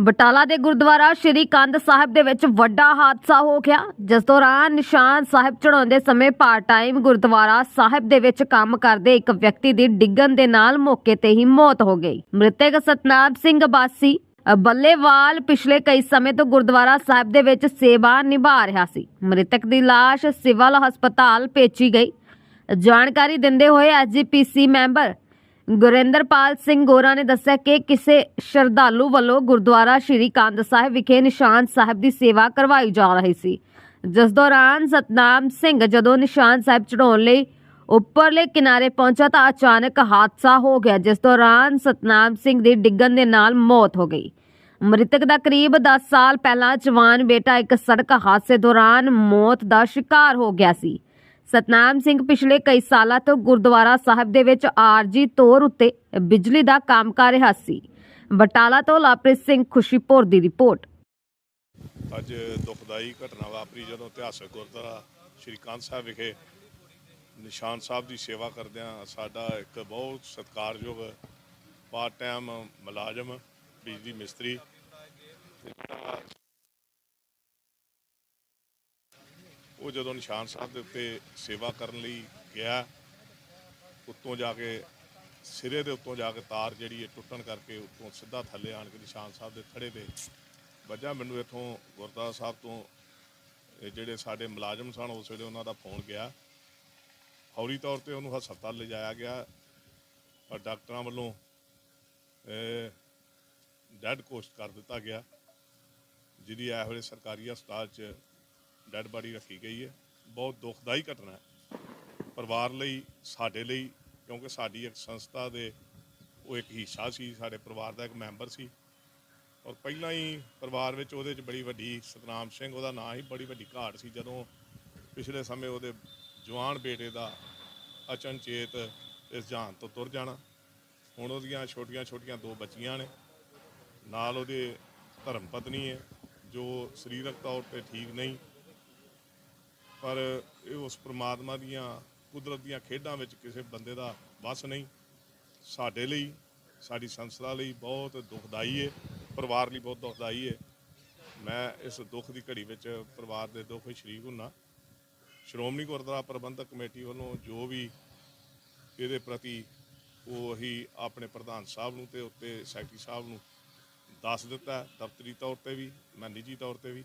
ਬਟਾਲਾ ਦੇ ਗੁਰਦੁਆਰਾ ਸ਼੍ਰੀ ਕੰਧ ਸਾਹਿਬ ਦੇ ਵਿੱਚ ਵੱਡਾ ਹਾਦਸਾ ਹੋ ਗਿਆ। ਜਿਸ ਦੌਰਾਨ ਨਿਸ਼ਾਨ ਸਾਹਿਬ ਚੜਾਉਂਦੇ ਸਮੇਂ ਪਾਰਟ ਟਾਈਮ ਗੁਰਦੁਆਰਾ ਸਾਹਿਬ ਦੇ ਵਿੱਚ ਕੰਮ ਕਰਦੇ ਇੱਕ ਵਿਅਕਤੀ ਦੀ ਡਿੱਗਣ ਦੇ ਨਾਲ ਮੌਕੇ ਤੇ ਹੀ ਮੌਤ ਹੋ ਗਈ। ਮ੍ਰਿਤਕ ਸਤਨਾਮ ਸਿੰਘ ਬਾਸੀ ਬੱਲੇਵਾਲ ਪਿਛਲੇ ਕਈ ਸਮੇਂ ਤੋਂ ਗੁਰਦੁਆਰਾ ਸਾਹਿਬ ਦੇ ਵਿੱਚ ਸੇਵਾ ਨਿਭਾ ਰਿਹਾ ਸੀ। ਮ੍ਰਿਤਕ ਦੀ ਲਾਸ਼ ਸਿਵਲ ਹਸਪਤਾਲ ਭੇਜੀ ਗਈ। ਜਾਣਕਾਰੀ ਦਿੰਦੇ ਹੋਏ ਐਸਜੀਪੀਸੀ ਮੈਂਬਰ ਗੁਰਿੰਦਰਪਾਲ ਸਿੰਘ ਗੋਰਾ ਨੇ ਦੱਸਿਆ ਕਿ ਕਿਸੇ ਸ਼ਰਧਾਲੂ ਵੱਲੋਂ ਗੁਰਦੁਆਰਾ ਸ਼੍ਰੀ ਕੰਧ ਸਾਹਿਬ ਵਿਖੇ ਨਿਸ਼ਾਨ ਸਾਹਿਬ ਦੀ ਸੇਵਾ ਕਰਵਾਈ ਜਾ ਰਹੀ ਸੀ। ਜਿਸ ਦੌਰਾਨ ਸਤਨਾਮ ਸਿੰਘ ਜਦੋਂ ਨਿਸ਼ਾਨ ਸਾਹਿਬ ਚੜਾਉਣ ਲਈ ਉੱਪਰਲੇ ਕਿਨਾਰੇ ਪਹੁੰਚਾ ਤਾਂ ਅਚਾਨਕ ਹਾਦਸਾ ਹੋ ਗਿਆ, ਜਿਸ ਦੌਰਾਨ ਸਤਨਾਮ ਸਿੰਘ ਦੀ ਡਿੱਗਣ ਦੇ ਨਾਲ ਮੌਤ ਹੋ ਗਈ। ਮ੍ਰਿਤਕ ਦਾ ਕਰੀਬ 10 ਸਾਲ ਪਹਿਲਾਂ ਜਵਾਨ ਬੇਟਾ ਇੱਕ ਸੜਕ ਹਾਦਸੇ ਦੌਰਾਨ ਮੌਤ ਦਾ ਸ਼ਿਕਾਰ ਹੋ ਗਿਆ ਸੀ। ਸਤਨਾਮ ਸਿੰਘ ਪਿਛਲੇ ਕਈ ਸਾਲਾਂ ਤੋਂ ਗੁਰਦੁਆਰਾ ਸਾਹਿਬ ਦੇ ਵਿੱਚ ਆਰਜੀ ਤੌਰ ਉੱਤੇ ਬਿਜਲੀ ਦਾ ਕੰਮ ਕਰ ਰਿਹਾ ਸੀ। ਬਟਾਲਾ ਤੋਂ ਲਾਪ੍ਰੀਤ ਸਿੰਘ ਖੁਸ਼ੀਪੁਰ ਦੀ ਰਿਪੋਰਟ। ਅੱਜ ਦੁਖਦਾਈ ਘਟਨਾ ਵਾਪਰੀ ਜਦੋਂ ਇਤਿਹਾਸਕ ਗੁਰਦੁਆਰਾ ਸ਼੍ਰੀ ਕੰਧ ਸਾਹਿਬ ਵਿਖੇ ਨਿਸ਼ਾਨ ਸਾਹਿਬ ਦੀ ਸੇਵਾ ਕਰਦਿਆਂ ਸਾਡਾ ਇੱਕ ਬਹੁਤ ਸਤਿਕਾਰਯੋਗ ਪਾਰਟ ਟਾਈਮ ਮੁਲਾਜ਼ਮ, ਬਿਜਲੀ ਮਿਸਤਰੀ ਤੇ ਜਿਹੜਾ ਉਹ ਜਦੋਂ ਨਿਸ਼ਾਨ ਸਾਹਿਬ ਦੇ ਉੱਤੇ ਸੇਵਾ ਕਰਨ ਲਈ ਗਿਆ, ਉੱਤੋਂ ਜਾ ਕੇ ਸਿਰੇ ਦੇ ਉੱਤੋਂ ਜਾ ਕੇ ਤਾਰ ਜਿਹੜੀ ਹੈ ਟੁੱਟਣ ਕਰਕੇ ਉੱਤੋਂ ਸਿੱਧਾ ਥੱਲੇ ਆਣ ਕੇ ਨਿਸ਼ਾਨ ਸਾਹਿਬ ਦੇ ਥੜੇ ਤੇ ਵੱਜਾ ਮੈਨੂੰ ਇੱਥੋਂ ਗੁਰਦੁਆਰਾ ਸਾਹਿਬ ਤੋਂ ਜਿਹੜੇ ਸਾਡੇ ਮੁਲਾਜ਼ਮ ਸਨ, ਉਸ ਵੇਲੇ ਉਹਨਾਂ ਦਾ ਫੋਨ ਗਿਆ। ਫੌਰੀ ਤੌਰ ਤੇ ਉਹਨੂੰ ਹਸਪਤਾਲ ਲਿਜਾਇਆ ਗਿਆ ਪਰ ਡਾਕਟਰਾਂ ਵੱਲੋਂ ਡੈਡ ਕੋਸਟ ਕਰ ਦਿੱਤਾ ਗਿਆ, ਜਿਹਦੀ ਇਹ ਵੇਲੇ ਸਰਕਾਰੀ ਹਸਪਤਾਲ 'ਚ ਡੈਡ ਬਾਡੀ ਰੱਖੀ ਗਈ ਹੈ। ਬਹੁਤ ਦੁਖਦਾਈ ਘਟਨਾ ਹੈ। ਪਰਿਵਾਰ ਲਈ, ਸਾਡੇ ਲਈ, ਕਿਉਂਕਿ ਸਾਡੀ ਇੱਕ ਸੰਸਥਾ ਦੇ, ਉਹ ਇੱਕ ਹਿੱਸਾ ਸੀ, ਸਾਡੇ ਪਰਿਵਾਰ ਦਾ ਇੱਕ ਮੈਂਬਰ ਸੀ। ਔਰ ਪਹਿਲਾਂ ਹੀ ਪਰਿਵਾਰ ਵਿੱਚ ਉਹਦੇ 'ਚ ਬੜੀ ਵੱਡੀ ਸਤਨਾਮ ਸਿੰਘ, ਉਹਦਾ ਨਾਂ ਹੀ ਬੜੀ ਵੱਡੀ ਘਾਟ ਸੀ। ਜਦੋਂ ਪਿਛਲੇ ਸਮੇਂ ਉਹਦੇ ਜਵਾਨ ਬੇਟੇ ਦਾ ਅਚਨਚੇਤ ਇਸ ਜਹਾਨ ਤੋਂ ਤੁਰ ਜਾਣਾ, ਹੁਣ ਉਹਦੀਆਂ ਛੋਟੀਆਂ ਛੋਟੀਆਂ ਦੋ ਬੱਚੀਆਂ ਨੇ। ਨਾਲ ਉਹਦੇ ਧਰਮ ਪਤਨੀ ਹੈ, ਜੋ ਸਰੀਰਕ ਤੌਰ ਤੇ ਠੀਕ ਨਹੀਂ ਪਰ ਇਹ ਉਸ ਪ੍ਰਮਾਤਮਾ ਦੀਆਂ ਕੁਦਰਤ ਦੀਆਂ ਖੇਡਾਂ ਵਿੱਚ ਕਿਸੇ ਬੰਦੇ ਦਾ ਵੱਸ ਨਹੀਂ। ਸਾਡੇ ਲਈ, ਸਾਡੀ ਸੰਸਥਾ ਲਈ ਬਹੁਤ ਦੁਖਦਾਈ ਹੈ ਪਰਿਵਾਰ ਲਈ ਬਹੁਤ ਦੁਖਦਾਈ ਹੈ ਮੈਂ ਇਸ ਦੁੱਖ ਦੀ ਘੜੀ ਵਿੱਚ ਪਰਿਵਾਰ ਦੇ ਦੁੱਖ ਵਿੱਚ ਸ਼ਰੀਕ ਹੁੰਨਾ। ਸ਼੍ਰੋਮਣੀ ਗੁਰਦੁਆਰਾ ਪ੍ਰਬੰਧਕ ਕਮੇਟੀ ਵੱਲੋਂ ਜੋ ਵੀ ਇਹਦੇ ਪ੍ਰਤੀ ਉਹ ਹੀ ਆਪਣੇ ਪ੍ਰਧਾਨ ਸਾਹਿਬ ਨੂੰ ਤੇ ਉੱਤੇ ਸੈਕਟਰੀ ਸਾਹਿਬ ਨੂੰ ਦੱਸ ਦਿੱਤਾ, ਦਫ਼ਤਰੀ ਤੌਰ ਤੇ ਵੀ, ਮੈਂ ਨਿੱਜੀ ਤੌਰ ਤੇ ਵੀ।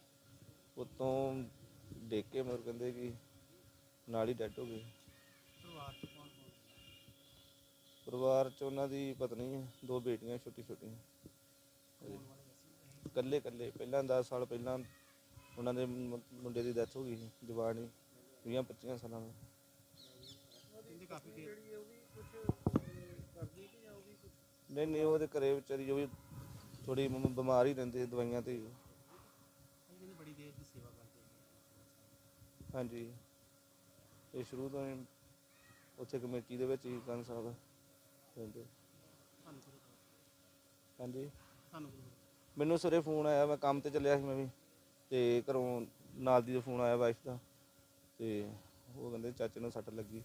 ਉਤੋਂ ਦੇਖ ਕੇ ਮੇਰੇ ਕਹਿੰਦੇ ਕਿ ਨਾਲ ਹੀ ਡੈਡ ਹੋ ਗਏ। ਪਰਿਵਾਰ ਚ ਉਹਨਾਂ ਦੀ ਪਤਨੀ ਹੈ ਦੋ ਬੇਟੀਆਂ ਛੋਟੀ ਛੋਟੀਆਂ ਇਕੱਲੇ ਇਕੱਲੇ ਪਹਿਲਾਂ 10 ਸਾਲ ਪਹਿਲਾਂ ਉਹਨਾਂ ਦੇ ਮੁ- ਮੁੰਡੇ ਦੀ ਡੈਥ ਹੋ ਗਈ ਸੀ ਜਵਾਨ ਹੀ 20 25 ਸਾਲਾਂ ਦਾ। ਨਹੀਂ ਨਹੀਂ ਉਹਦੇ ਘਰੇ ਵਿਚਾਰੀ ਜੋ ਵੀ ਥੋੜੀ ਬਿਮਾਰ ਹੀ ਰਹਿੰਦੇ ਦਵਾਈਆਂ ਤੇ। ਹੀ। ਬੜੀ ਦੇਰ ਦੀ ਸੇਵਾ ਕਰਦੇ ਹਾਂਜੀ। ਇਹ ਸ਼ੁਰੂ ਤੋਂ ਹੀ ਉੱਥੇ ਕਮੇਟੀ ਦੇ ਵਿੱਚ ਹੀ ਕੰਨ ਸਾਹਿਬ ਰਹਿੰਦੇ। ਤੁਹਾਨੂੰ ਗੁਰੂ ਹਾਂਜੀ। ਤੁਹਾਨੂੰ ਗੁਰੂ ਮੈਨੂੰ ਸਵੇਰੇ ਫੋਨ ਆਇਆ, ਮੈਂ ਕੰਮ ਤੇ ਚੱਲਿਆ ਸੀ ਮੈਂ ਵੀ, ਤੇ ਘਰੋਂ ਨਾਲ ਦੀ ਦਾ ਫੋਨ ਆਇਆ ਵਾਈਫ ਦਾ, ਤੇ ਉਹ ਕਹਿੰਦੇ ਚਾਚੇ ਨੂੰ ਸੱਟ ਲੱਗੀ।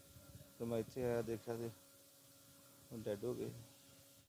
ਤੇ ਮੈਂ ਇੱਥੇ ਆਇਆ ਦੇਖਿਆ ਤੇ ਡੈਡ ਹੋ ਗਏ।